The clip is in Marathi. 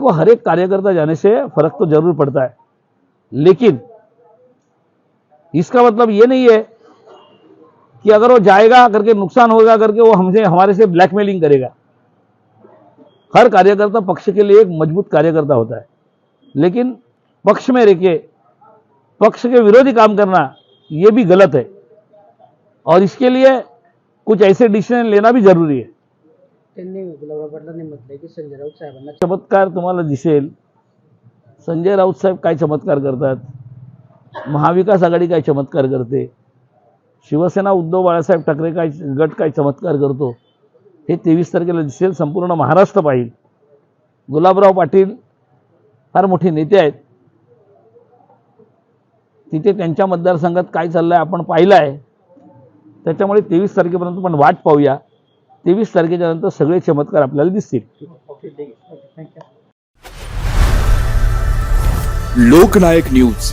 देखो, हर एक कार्यकर्ता जाने से फ़र्क तो ज़रूर पड़ता है। लेकिन इसका मतलब ये नहीं है कि अगर वो जाएगा करके नुकसान होगा करके वो हमसे, हमारे से ब्लैकमेलिंग करेगा। हर कार्यकर्ता पक्ष के लिए एक मज़बूत कार्यकर्ता होता है। लेकिन पक्ष में रह के पक्ष के विरोधी काम करना, ये भी गलत है। और इसके लिए कुछ ऐसे डिसीज़न लेना भी ज़रूरी है। त्यांनी गुलाबराव पाटलांनी म्हटलंय की संजय राऊत साहेबांना चमत्कार तुम्हाला दिसेल. संजय राऊत साहेब काय चमत्कार करतात? महाविकास आघाडी काय चमत्कार करते? शिवसेना उद्धव बाळासाहेब ठाकरे काय गट काय चमत्कार करतो? हे तेवीस तारखेला दिसेल संपूर्ण महाराष्ट्र पाहिल. गुलाबराव पाटील फार मोठे नेते आहेत. तिथे त्यांच्या मतदारसंघात काय चाललंय आपण पाहिलं आहे त्याच्यामुळे तेवीस तारखेपर्यंत पण वाट पाहूया. तेवीस तारखेच्या नंतर सगळे चमत्कार आपल्याला दिसतील. लोकनायक न्यूज.